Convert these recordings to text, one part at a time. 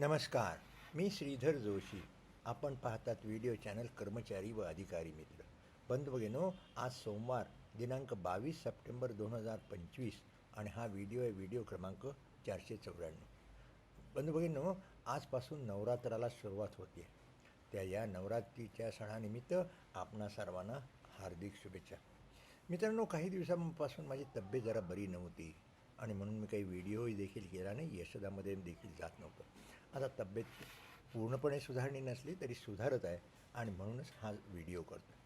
नमस्कार मी श्रीधर जोशी. आपण पाहतात व्हिडिओ चॅनल कर्मचारी व अधिकारी मित्र. बंधुभगिनो आज सोमवार दिनांक बावीस सप्टेंबर दोन हजार पंचवीस आणि हा व्हिडिओ आहे व्हिडिओ क्रमांक चारशे चौऱ्याण्णव. बंधुभगिनो आजपासून नवरात्राला सुरुवात होते. त्या या नवरात्रीच्या सणानिमित्त आपणा सर्वांना हार्दिक शुभेच्छा. मित्रांनो काही दिवसांपासून माझी तब्येत जरा बरी नव्हती आणि म्हणून मी काही व्हिडिओही देखील केला नाही यशोदामध्ये देखील जात नव्हतं. आता तब्येत पूर्णपणे सुधारणी नसली तरी सुधारत आहे आणि म्हणूनच हा व्हिडिओ करतो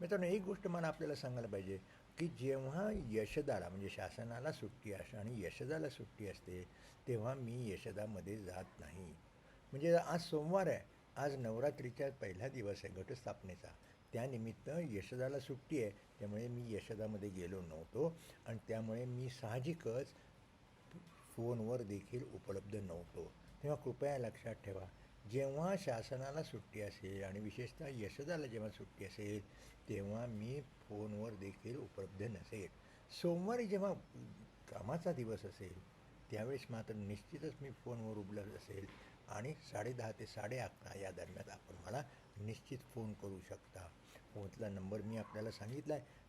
मित्रांनो एक गोष्ट मला आपल्याला सांगायला पाहिजे की जेव्हा यशदाला म्हणजे शासनाला सुट्टी असते आणि यशदाला सुट्टी असते तेव्हा मी यशदामध्ये जात नाही. म्हणजे आज सोमवार आहे. आज नवरात्रीचा पहिला दिवस आहे घटस्थापनेचा. त्यानिमित्त यशदाला सुट्टी आहे. त्यामुळे मी यशदामध्ये गेलो नव्हतो आणि त्यामुळे मी साहजिकच फोनवर देखील उपलब्ध नव्हतो. तेव्हा कृपया लक्षात ठेवा. जेव्हा शासनाला सुट्टी असेल आणि विशेषतः यशदाला जेव्हा सुट्टी असेल तेव्हा मी फोनवर देखील उपलब्ध नसेल. सोमवारी जेव्हा कामाचा दिवस असेल त्यावेळेस मात्र निश्चितच मी फोनवर उपलब्ध असेल आणि साडेदहा ते साडे अकरा या दरम्यान आपण मला निश्चित फोन करू शकता. फोनचा नंबर मी आपल्याला सांगितला आहे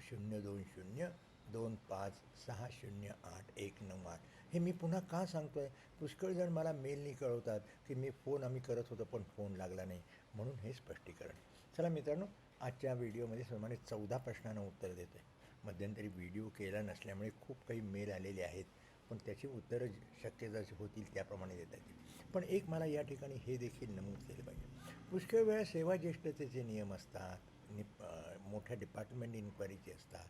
शून्य दोन शून्य दोन पाच सहा शून्य आठ एक नऊ आठ. हे मी पुन्हा का सांगतो आहे पुष्कळ जण मला मेलनी कळवतात की मी फोन आम्ही करत होतो पण फोन लागला नाही. म्हणून हे स्पष्टीकरण. चला मित्रांनो आजच्या व्हिडिओमध्ये सुमारे चौदा प्रश्नांना उत्तर देतो आहे मध्यंतरी व्हिडिओ केला नसल्यामुळे खूप काही मेल आलेले आहेत पण त्याची उत्तरं शक्य जशी होतील त्याप्रमाणे देता येतील पण एक मला या ठिकाणी हे देखील नमूद केलं पाहिजे. पुष्कळ वेळा सेवा ज्येष्ठतेचे नियम असतात नि मोठ्या डिपार्टमेंट इन्क्वायरीचे असतात.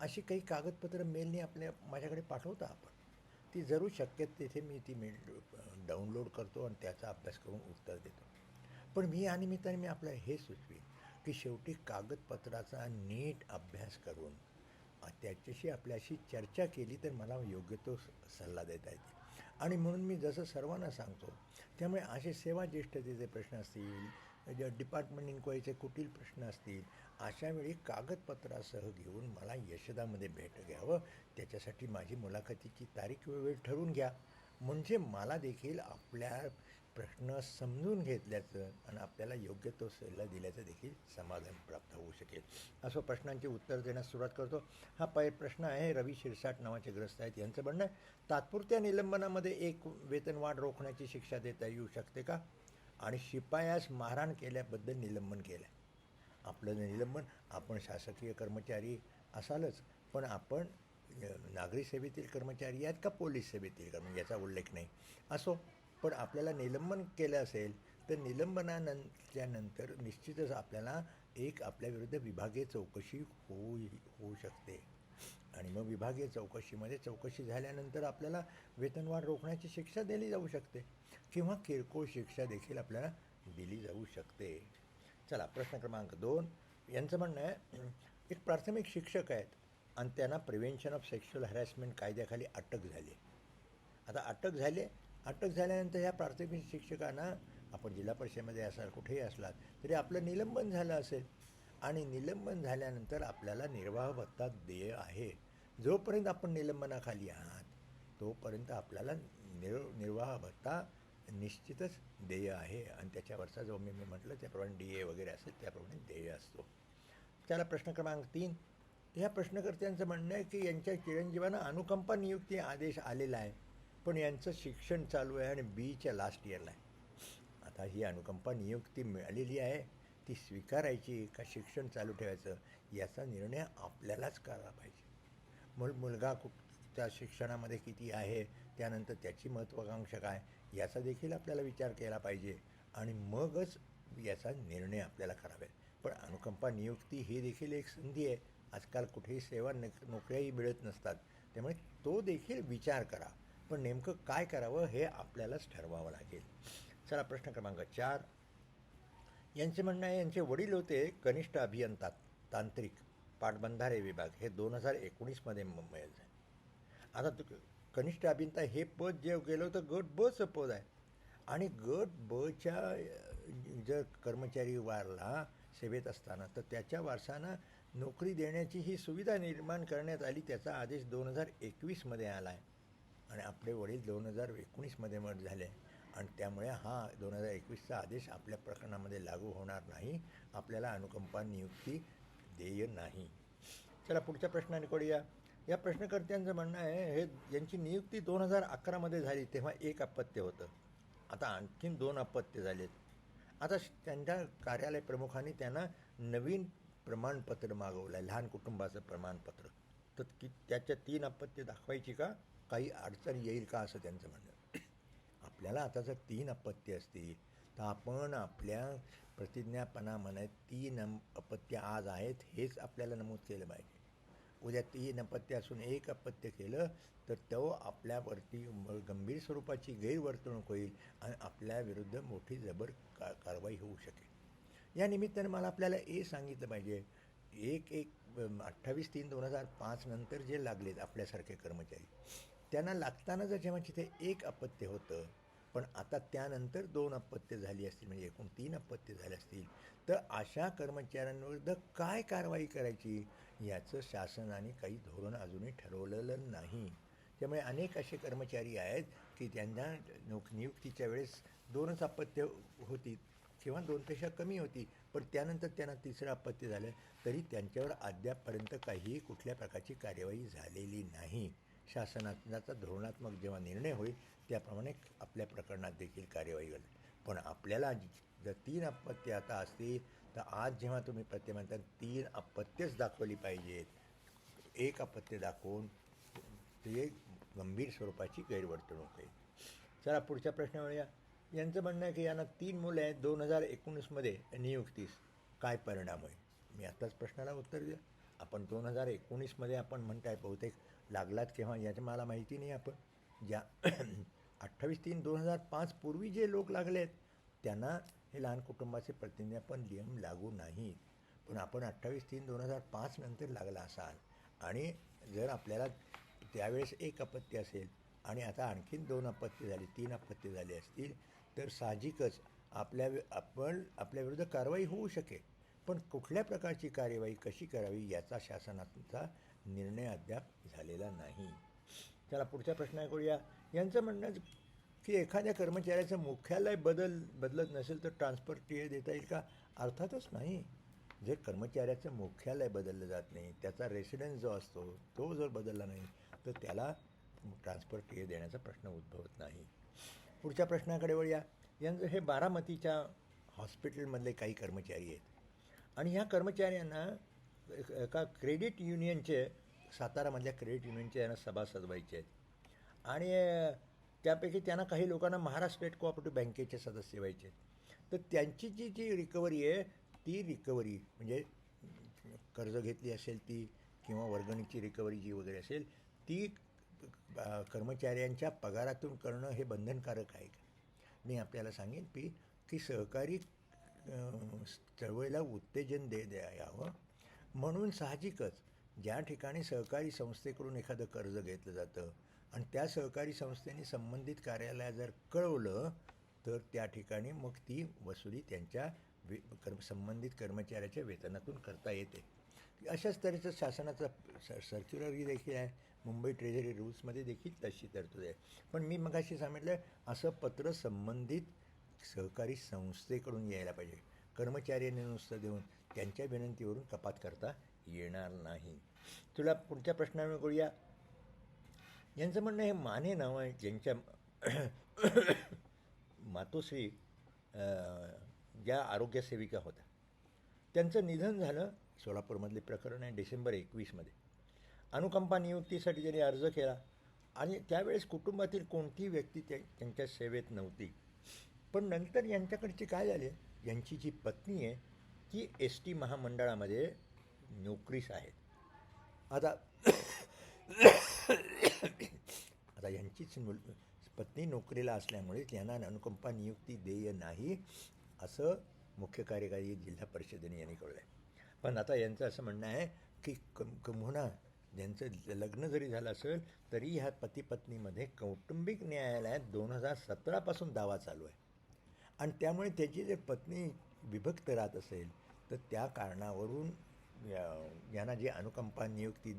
अशी काही कागदपत्रं मेलने आपल्या माझ्याकडे पाठवता आपण. ती जरूर शक्य तिथे मी ती मेल डाउनलोड करतो आणि त्याचा अभ्यास करून उत्तर देतो. पण मी या निमित्ताने मी आपल्याला हे सुचवीन की शेवटी कागदपत्राचा नीट अभ्यास करून त्याच्याशी आपल्याशी चर्चा केली तर मला योग्य तो सल्ला देता येते आणि म्हणून मी जसं सर्वांना सांगतो त्यामुळे असे सेवा ज्येष्ठतेचे प्रश्न असतील डिपार्टमेंट इन्क्वायरीचे कुठील प्रश्न असतील अशा वेळी कागदपत्रासह घेऊन मला यशदामध्ये भेट घ्यावं. त्याच्यासाठी माझी मुलाखतीची तारीख वेळ ठरवून घ्या. म्हणजे मला देखील आपल्या प्रश्न समजून घेतल्याचं आणि आपल्याला योग्य तो सल्ला दिल्याचं देखील समाधान प्राप्त होऊ शकेल. असं प्रश्नांचे उत्तर देण्यास सुरुवात करतो. हा पै प्रश्न आहे. रवी शिरसाट नावाचे ग्रस्त आहेत. यांचं म्हणणं आहे तात्पुरत्या निलंबनामध्ये एक वेतनवाढ रोखण्याची शिक्षा देता येऊ शकते का? आणि शिपायास मारहाण केल्याबद्दल निलंबन केलं आपलं निलंबन आपण शासकीय कर्मचारी असालच पण आपण नागरी सेवेतील कर्मचारी आहेत का पोलीस सेवेतील कर्मचारी? याचा उल्लेख नाही. असो पण आपल्याला निलंबन केलं असेल तर निलंबनानंतरनंतर निश्चितच आपल्याला एक आपल्याविरुद्ध विभागीय चौकशी होऊ होऊ शकते. आणि मग विभागीय चौकशीमध्ये चौकशी झाल्यानंतर आपल्याला वेतनवाढ रोखण्याची शिक्षा दिली जाऊ शकते किंवा किरकोळ शिक्षा देखील आपल्याला दिली जाऊ शकते. चला प्रश्न क्रमांक दोन. यांचं म्हणणं आहे एक प्राथमिक शिक्षक आहेत आणि त्यांना प्रिव्हेन्शन ऑफ सेक्शुअल हॅरॅसमेंट कायद्याखाली अटक झाली. आता अटक झाली अटक झाल्यानंतर ह्या प्राथमिक शिक्षकांना आपण जिल्हा परिषदेमध्ये असाल कुठेही असलात तरी आपलं निलंबन झालं असेल. आणि निलंबन झाल्यानंतर आपल्याला निर्वाह भत्ता देय आहे. जोपर्यंत आपण निलंबनाखाली आहात तोपर्यंत आपल्याला निर निर्वाह भत्ता निश्चितच देय आहे. आणि त्याच्यावरचा जो मी मी म्हटलं त्याप्रमाणे डी ए वगैरे असेल त्याप्रमाणे देय असतो. त्याला प्रश्न क्रमांक तीन. ह्या प्रश्नकर्त्यांचं म्हणणं आहे की यांच्या चिरंजीवांना अनुकंपा नियुक्ती आदेश आलेला आहे पण यांचं शिक्षण चालू आहे आणि बीच्या लास्ट इयरला आहे. आता ही अनुकंपा नियुक्ती मिळालेली आहे. ती स्वीकारायची का शिक्षण चालू ठेवायचं याचा निर्णय आपल्यालाच करायला पाहिजे. मुल मुलगा कुठ त्या शिक्षणामध्ये किती आहे त्यानंतर त्याची महत्त्वाकांक्षा काय याचा देखील आपल्याला विचार केला पाहिजे. आणि मगच याचा निर्णय आपल्याला करावे पण अनुकंपा नियुक्ती ही देखील एक संधी आहे. आजकाल कुठेही सेवा न नोकऱ्याही मिळत नसतात. त्यामुळे तो देखील विचार करा. पण नेमकं काय करावं हे आपल्यालाच ठरवावं लागेल. चला प्रश्न क्रमांक चार. यांचे म्हणणं आहे यांचे वडील होते कनिष्ठ अभियंता तांत्रिक पाटबंधारे विभाग. हे दोन हजार एकोणीसमध्ये मुंबईत आता कनिष्ठ अभिनता हे पद जे गेलं होतं गट बचं पद आहे. आणि गट बच्या जर कर्मचारी वारला सेवेत असताना तर त्याच्या वारसांना नोकरी देण्याची ही सुविधा निर्माण करण्यात आली त्याचा आदेश दोन हजार एकवीसमध्ये आला आहे. आणि आपले वडील दोन हजार एकोणीसमध्ये मत झाले. आणि त्यामुळे हा दोन हजार एकवीसचा आदेश आपल्या प्रकरणामध्ये लागू होणार नाही. आपल्याला अनुकंपा नियुक्ती देय नाही. चला पुढच्या प्रश्नाने करूया या प्रश्नकर्त्यांचं म्हणणं आहे हे यांची नियुक्ती दोन हजार अकरामध्ये झाली तेव्हा एक अपत्य होतं. आता आणखीन दोन अपत्य झालेत. आता त्यांच्या कार्यालय प्रमुखांनी त्यांना नवीन प्रमाणपत्र मागवलं आहे लहान कुटुंबाचं प्रमाणपत्र. तर की त्याच्या तीन अपत्य दाखवायची का? काही अडचण येईल का? असं त्यांचं म्हणणं आपल्याला आता जर तीन अपत्य असतील तर आपण आपल्या प्रतिज्ञापनामध्ये तीन अपत्य आज आहेत हेच आपल्याला नमूद केलं पाहिजे. उद्या तीन अपत्य असून एक अपत्य केलं तर तो आपल्यावरती गंभीर स्वरूपाची गैरवर्तणूक होईल आणि आपल्या विरुद्ध मोठी जबर का कारवाई होऊ शकेल. या निमित्तानं मला आपल्याला हे सांगितलं पाहिजे. एक एक अठ्ठावीस तीन दोन हजार पाच नंतर जे लागलेत आपल्यासारखे कर्मचारी त्यांना लागताना जर जेव्हा तिथे एक अपत्य होतं पण आता त्यानंतर दोन अपत्य झाली असतील म्हणजे एकूण तीन अपत्य झाले असतील. तर अशा कर्मचाऱ्यांविरुद्ध काय कारवाई करायची याचं शासनाने काही धोरण अजूनही ठरवलेलं नाही. त्यामुळे अनेक असे कर्मचारी आहेत की त्यांना नोक नियुक्तीच्या वेळेस दोनच अपत्य होती किंवा दोनपेक्षा कमी होती पण त्यानंतर त्यांना तिसरं अपत्य झालं तरी त्यांच्यावर अद्यापपर्यंत काहीही कुठल्या प्रकारची कार्यवाही झालेली नाही. शासनाचा धोरणात्मक जेव्हा निर्णय होईल त्याप्रमाणे आपल्या प्रकरणात देखील कार्यवाही होईल. पण आपल्याला जर तीन अपत्य आता असतील तर आज जेव्हा तुम्ही प्रत्ये म्हणता तीन अपत्यच दाखवली पाहिजेत. एक अपत्य दाखवून ते गंभीर स्वरूपाची गैरवर्तणूक आहे चला पुढच्या प्रश्नावर या यांचं म्हणणं आहे की यांना तीन मुलं आहेत. दोन हजार एकोणीसमध्ये नियुक्तीस काय परिणाम होईल? मी आत्ताच प्रश्नाला उत्तर दिलं. आपण दोन हजार एकोणीसमध्ये आपण म्हणताय बहुतेक लागलात केव्हा याचं मला माहिती नाही आपण. ज्या अठ्ठावीस तीन दोन हजार पाच पूर्वी जे लोक लागले आहेत त्यांना हे लहान कुटुंबाचे प्रतिज्ञापन नियम लागू नाहीत पण आपण अठ्ठावीस तीन दोन हजार पाच नंतर लागला असाल आणि जर आपल्याला त्यावेळेस एक अपत्य असेल आणि आता आणखीन दोन अपत्य झाली तीन अपत्य झाली असतील तर साहजिकच आपल्या आपण आपल्याविरुद्ध कारवाई होऊ शकेल. पण कुठल्या प्रकारची कार्यवाही कशी करावी याचा शासनाचा निर्णय अद्याप झालेला नाही. चला पुढच्या प्रश्न करूया. यांचं म्हणणं की एखाद्या कर्मचाऱ्याचं मुख्यालय बदल बदलत नसेल तर ट्रान्सफर टी देता येईल का? अर्थातच नाही. जर कर्मचाऱ्याचं मुख्यालय बदललं जात नाही त्याचा रेसिडेन्स जो असतो तो जर बदलला नाही तर त्याला ट्रान्सफर टी देण्याचा प्रश्न उद्भवत नाही. पुढच्या प्रश्नाकडे वळूया. यांचं हे बारामतीच्या हॉस्पिटलमधले काही कर्मचारी आहेत. आणि ह्या कर्मचाऱ्यांना एका क्रेडिट युनियनचे सातारामधल्या क्रेडिट युनियनचे यांना सभासद व्हायचे आहेत आणि त्यापैकी त्यांना काही लोकांना महाराष्ट्र स्टेट कोऑपरेटिव्ह बँकेचे सदस्य व्हायचे. आहेत तर त्यांची जी जी रिकव्हरी आहे ती रिकव्हरी म्हणजे कर्ज घेतली असेल ती किंवा वर्गणीची रिकव्हरी जी वगैरे असेल ती कर्मचाऱ्यांच्या पगारातून करणं हे बंधनकारक आहे. का मी आपल्याला सांगेन की की सहकारी चळवळीला उत्तेजन दे द्या यावं. म्हणून साहजिकच ज्या ठिकाणी सहकारी संस्थेकडून एखादं कर्ज घेतलं जातं आणि त्या सहकारी संस्थेने संबंधित कार्यालयात जर कळवलं तर त्या ठिकाणी मग ती वसुली त्यांच्या वे कर्म संबंधित कर्मचाऱ्याच्या वेतनातून करता येते. अशाच तऱ्हेचं शासनाचं स सर्क्युलरही देखील आहे. मुंबई ट्रेझरी रूल्समध्ये देखील तशी तरतूद आहे. पण मी मगाशी सांगितलं असं पत्र संबंधित सहकारी संस्थेकडून यायला पाहिजे. कर्मचाऱ्यांनी नुसतं देऊन त्यांच्या विनंतीवरून कपात करता येणार नाही. तुला पुढच्या प्रश्नावर करूया यांचं म्हणणं हे माने नाव आहे ज्यांच्या मातोश्री ज्या आरोग्यसेविका होत्या. त्यांचं निधन झालं सोलापूरमधले प्रकरण आहे डिसेंबर एकवीसमध्ये. अनुकंपा नियुक्तीसाठी त्यांनी अर्ज केला. आणि त्यावेळेस कुटुंबातील कोणतीही व्यक्ती त्या त्यांच्या सेवेत नव्हती. पण नंतर यांच्याकडची काय झाले? यांची जी पत्नी आहे की एस टी महामंडळामध्ये नोकरीस आहेत. आता आता यांचीच मुल पत्नी नोकरीला असल्यामुळे यांना अनुकंपा नियुक्ती देय नाही असं मुख्य कार्यकारी जिल्हा परिषदेने यांनी कळलं आहे पण आता यांचं असं म्हणणं आहे की कम कमुना ज्यांचं लग्न जरी झालं असेल तरी ह्या पतीपत्नीमध्ये कौटुंबिक न्यायालयात दोन हजार सतरापासून दावा चालू आहे. आणि त्यामुळे त्याची जर पत्नी विभक्त राहत असेल तर त्या कारणावरून यांना जे अनुकंपा नियुक्ती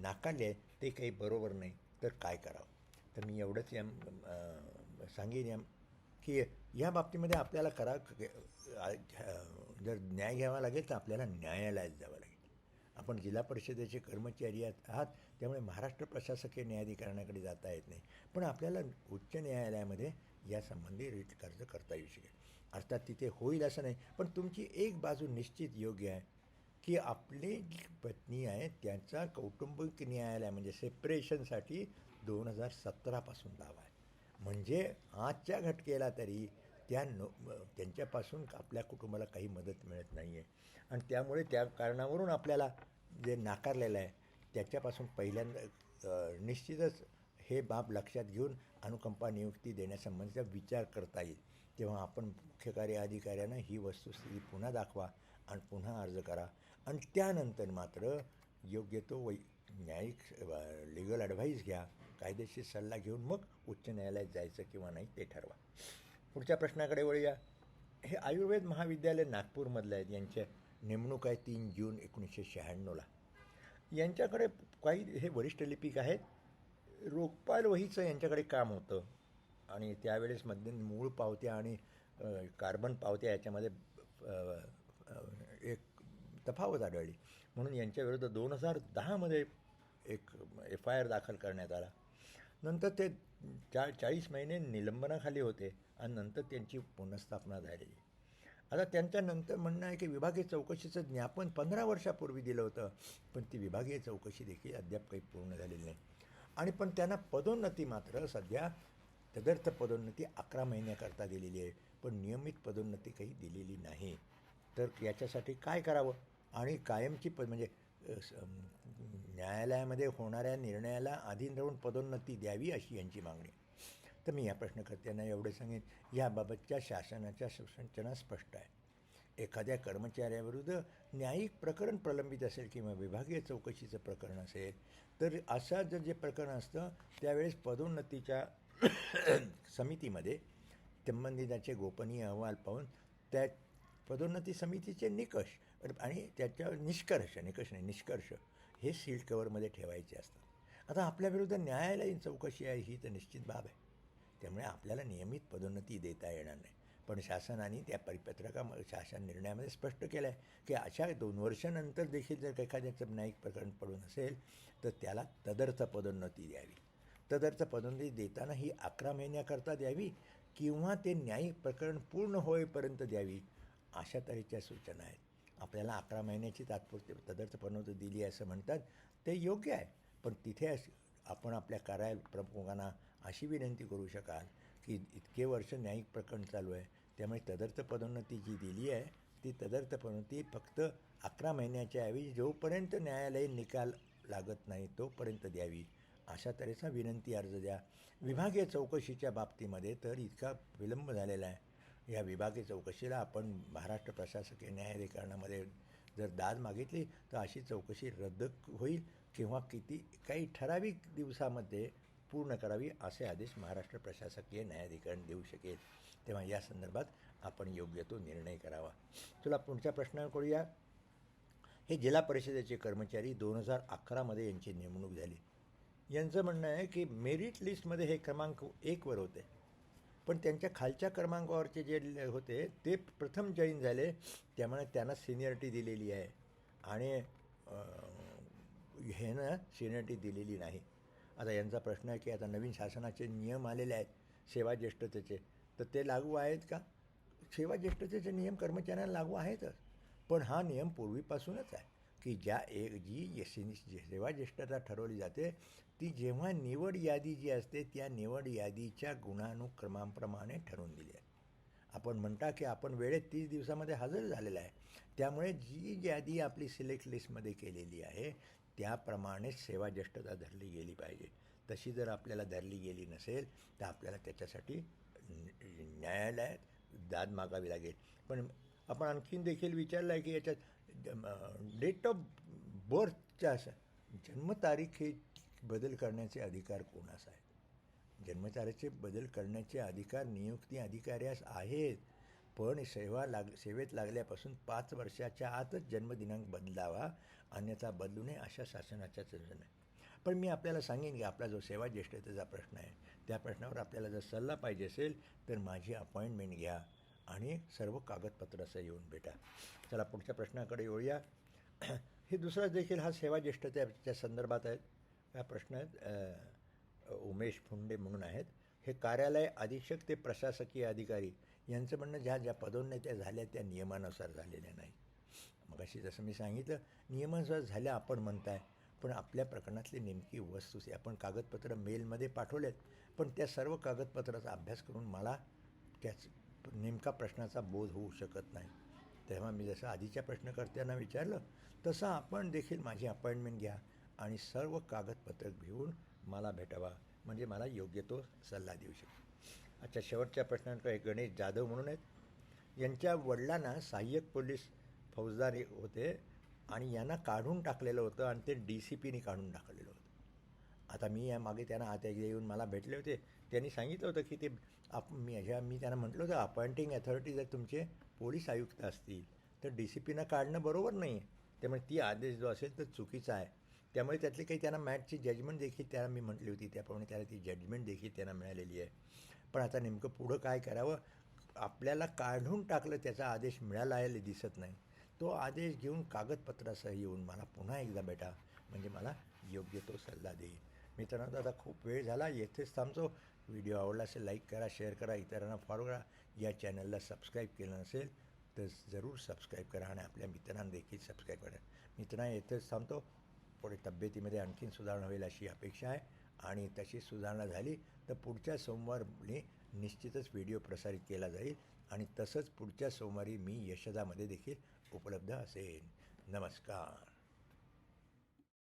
नाकारली आहे ते काही बरोबर नाही. तर काय करावं? तर मी एवढंच या सांगेन या की या बाबतीमध्ये आपल्याला करा जर न्याय घ्यावा लागेल तर आपल्याला न्यायालयात जावं लागेल. आपण जिल्हा परिषदेचे कर्मचारी आहात आहात त्यामुळे महाराष्ट्र प्रशासकीय न्यायाधिकरणाकडे जाता येत नाही. पण आपल्याला उच्च न्यायालयामध्ये यासंबंधी रीट अर्ज करता येऊ शकेल. अर्थात तिथे होईल असं नाही. पण तुमची एक बाजू निश्चित योग्य आहे की आपली जी पत्नी आहे त्यांचा कौटुंबिक न्यायालय म्हणजे सेपरेशनसाठी दोन हजार सतरापासून दावा आहे. म्हणजे आजच्या घटकेला तरी त्या नो त्यांच्यापासून आपल्या कुटुंबाला काही मदत मिळत नाही आहे आणि त्यामुळे त्या कारणावरून आपल्याला जे नाकारलेलं आहे त्याच्यापासून पहिल्यांदा निश्चितच हे बाब लक्षात घेऊन अनुकंपा नियुक्ती देण्यासंबंधीचा विचार करता येईल. तेव्हा आपण मुख्य कार्य अधिकाऱ्यांना ही वस्तुस्थिती पुन्हा दाखवा आणि पुन्हा अर्ज करा. आणि त्यानंतर मात्र योग्य तो वै न्यायिक लिगल ॲडव्हाईस घ्या. कायदेशीर सल्ला घेऊन मग उच्च न्यायालयात जायचं किंवा नाही ते ठरवा. पुढच्या प्रश्नाकडे वळूया. हे आयुर्वेद महाविद्यालय नागपूरमधलं आहेत यांच्या नेमणूक आहे तीन जून एकोणीसशे शहाण्णवला यांच्याकडे काही हे वरिष्ठ लिपिक आहेत. रोगपाल वहीचं यांच्याकडे काम होतं. आणि त्यावेळेस मध्ये मूळ पावत्या आणि कार्बन पावत्या याच्यामध्ये एक तफावत आढळली. म्हणून यांच्याविरुद्ध दोन हजार दहामध्ये एक एफ आय आर दाखल करण्यात आला. नंतर ते चा चाळीस महिने निलंबनाखाली होते आणि नंतर त्यांची पुनर्स्थापना झालेली आता त्यांच्यानंतर म्हणणं आहे की विभागीय चौकशीचं ज्ञापन पंधरा वर्षापूर्वी दिलं होतं पण ती विभागीय चौकशी देखील अद्याप काही पूर्ण झालेली नाही. आणि पण त्यांना पदोन्नती मात्र सध्या तदर्थ पदोन्नती अकरा महिन्याकरता दिलेली आहे पण नियमित पदोन्नती काही दिलेली नाही. तर याच्यासाठी काय करावं? आणि कायमची प म्हणजे न्यायालयामध्ये होणाऱ्या निर्णयाला अधीन राहून पदोन्नती द्यावी अशी यांची मागणी. तर मी या प्रश्नकर्त्यांना एवढे सांगेन याबाबतच्या शासनाच्या सूचना स्पष्ट आहे. एखाद्या कर्मचाऱ्याविरुद्ध न्यायिक प्रकरण प्रलंबित असेल किंवा विभागीय चौकशीचं प्रकरण असेल तर असं जर जे प्रकरण असतं त्यावेळेस पदोन्नतीच्या समितीमध्ये संबंधिताचे गोपनीय अहवाल पाहून त्या पदोन्नती समितीचे निकष आणि त्याच्यावर निष्कर्ष निकष नाही निष्कर्ष हे सील्ड कवरमध्ये ठेवायचे असतात. आता आपल्याविरुद्ध न्यायालयीन चौकशी आहे ही तर निश्चित बाब आहे. त्यामुळे आपल्याला नियमित पदोन्नती देता येणार नाही. पण शासनाने त्या परिपत्रका शासन निर्णयामध्ये स्पष्ट केलं आहे की अशा दोन वर्षानंतर देखील जर एखाद्याचं न्यायिक प्रकरण पडून असेल तर त्याला तदर्थ पदोन्नती द्यावी. तदर्थ पदोन्नती देताना ही अकरा महिन्याकरता द्यावी किंवा ते न्यायिक प्रकरण पूर्ण होईपर्यंत द्यावी अशा तऱ्हेच्या सूचना आहेत. आपल्याला अकरा महिन्याची तात्पुरती तदर्थ पदोन्नती दिली असं म्हणतात. ते योग्य आहे पण तिथे आपण आपल्या कार्याल प्रमुखांना अशी विनंती करू शकाल की इतके वर्ष न्यायिक प्रकरण चालू आहे त्यामुळे तदर्थ पदोन्नती जी दिली आहे ती तदर्थ पदोन्नती फक्त अकरा महिन्याच्या ऐवजी जोपर्यंत न्यायालयीन निकाल लागत नाही तोपर्यंत द्यावी. अशा तऱ्हेचा विनंती अर्ज द्या. विभागीय चौकशीच्या बाबतीमध्ये तर इतका विलंब झालेला आहे. या विभागीय चौकशीला आपण महाराष्ट्र प्रशासकीय न्यायाधिकरणामध्ये जर दाद मागितली तर अशी चौकशी रद्द होईल किंवा किती काही ठराविक दिवसामध्ये पूर्ण करावी असे आदेश महाराष्ट्र प्रशासकीय न्यायाधिकरण देऊ शकेल. तेव्हा या संदर्भात आपण योग्य तो निर्णय करावा. तुला पुढच्या प्रश्नावर करूया हे जिल्हा परिषदेचे कर्मचारी दोन हजार अकरामध्ये यांची नेमणूक झाली. यांचं म्हणणं आहे की मेरिट लिस्टमध्ये हे क्रमांक एकवर होते. पण त्यांच्या खालच्या क्रमांकावरचे जे होते ते प्रथम जॉईन झाले त्यामुळे त्यांना सिनियरिटी दिलेली आहे. आणि ह्यानं सिनियरिटी दिलेली नाही. आता यांचा प्रश्न आहे की आता नवीन शासनाचे नियम आलेले आहेत सेवा ज्येष्ठतेचे तर ते लागू आहेत का? सेवा ज्येष्ठतेचे नियम कर्मचाऱ्यांना लागू आहेतच. पण हा नियम पूर्वीपासूनच आहे की ज्या एक जी यशनी सेवा ज्येष्ठता ठरवली जाते ती जेव्हा निवड यादी जी असते त्या निवड यादीच्या गुणानुक्रमांप्रमाणे ठरवून दिली आहे. आपण म्हणता की आपण वेळेत तीस दिवसामध्ये हजर झालेला आहे. त्यामुळे जी यादी आपली सिलेक्ट लिस्टमध्ये केलेली आहे त्याप्रमाणेच सेवा ज्येष्ठता धरली गेली पाहिजे. तशी जर आपल्याला धरली गेली नसेल तर आपल्याला त्याच्यासाठी न्यायालयात दाद मागावी लागेल. पण आपण आणखीन देखील विचारलं आहे की याच्यात डेट ऑफ बर्थच्या जन्मतारीखे बदल करण्याचे अधिकार कोणास आहेत? जन्मतारेचे बदल करण्याचे अधिकार नियुक्ती अधिकाऱ्यास आहेत. पण सेवा लाग सेवेत लागल्यापासून पाच वर्षाच्या आतच जन्मदिनांक बदलावा अन्यथा बदलू नये अशा शासनाच्या सूचना आहे पण मी आपल्याला सांगेन की आपला जो सेवा ज्येष्ठतेचा प्रश्न आहे त्या प्रश्नावर आपल्याला जर सल्ला पाहिजे असेल तर माझी अपॉइंटमेंट घ्या आणि सर्व कागदपत्रासह येऊन भेटा. चला पुढच्या प्रश्नाकडे येऊया हे दुसरा देखील हा सेवा ज्येष्ठतेच्या संदर्भात आहे. या प्रश्नात उमेश फुंडे म्हणून आहेत. हे कार्यालय अधीक्षक ते प्रशासकीय अधिकारी यांचं म्हणणं ज्या ज्या पदोन्नत्या झाल्या त्या नियमानुसार झालेल्या नाही. मग अशी जसं मी सांगितलं नियमानुसार झाल्या आपण म्हणताय पण आपल्या प्रकरणातली नेमकी वस्तुस्थिती आपण कागदपत्र मेलमध्ये पाठवलेत पण त्या सर्व कागदपत्राचा अभ्यास करून मला त्याच नेमका प्रश्नाचा बोध होऊ शकत नाही. तेव्हा मी जसं आधीच्या प्रश्नकर्त्यांना विचारलं तसं आपण देखील माझी अपॉइंटमेंट घ्या. आणि सर्व कागदपत्र घेऊन मला भेटावा. म्हणजे मला योग्य तो सल्ला देऊ शकेल अच्छा शेवटच्या प्रश्नांकडे गणेश जाधव म्हणून आहेत. यांच्या वडिलांना सहाय्यक पोलीस फौजदार होते आणि यांना काढून टाकलेलं होतं आणि ते डी सी पीने काढून टाकलेलं होतं. आता मी या मागे त्यांना आता एकदा येऊन मला भेटले होते. त्यांनी सांगितलं होतं की ते आप मी ह्या मी त्यांना म्हटलं होतं अपॉइंटिंग अथॉरिटी जर तुमचे पोलीस आयुक्त असतील तर डी सी पीनं काढणं बरोबर नाही आहे त्यामुळे ती आदेश जो असेल तर चुकीचा आहे. त्यामुळे त्यातली काही त्यांना मॅटची जजमेंट देखील त्यांना मी म्हटली होती. त्याप्रमाणे त्याला ती जजमेंट देखील त्यांना मिळालेली आहे. पण आता नेमकं पुढं काय करावं? आपल्याला काढून टाकलं त्याचा आदेश मिळाला आहे दिसत नाही. तो आदेश घेऊन कागदपत्रासह येऊन मला पुन्हा एकदा भेटा म्हणजे मला योग्य तो सल्ला देईल मित्रांनो आता खूप वेळ झाला. येथेच थांबतो. व्हिडिओ आवडला असेल लाईक करा शेअर करा इतरांना फॉलो करा. या चॅनलला सबस्क्राईब केलं नसेल तर जरूर सबस्क्राईब करा आणि आपल्या मित्रांना देखील सबस्क्राईब करा. मित्रांना येथेच थांबतो. पुढे तब्येतीमध्ये आणखीन सुधारणा होईल अशी अपेक्षा आहे आणि तशी सुधारणा झाली तर पुढच्या सोमवारी निश्चितच व्हिडिओ प्रसारित केला जाईल आणि तसंच पुढच्या सोमवारी मी यशदामध्ये देखील उपलब्ध असेन. नमस्कार.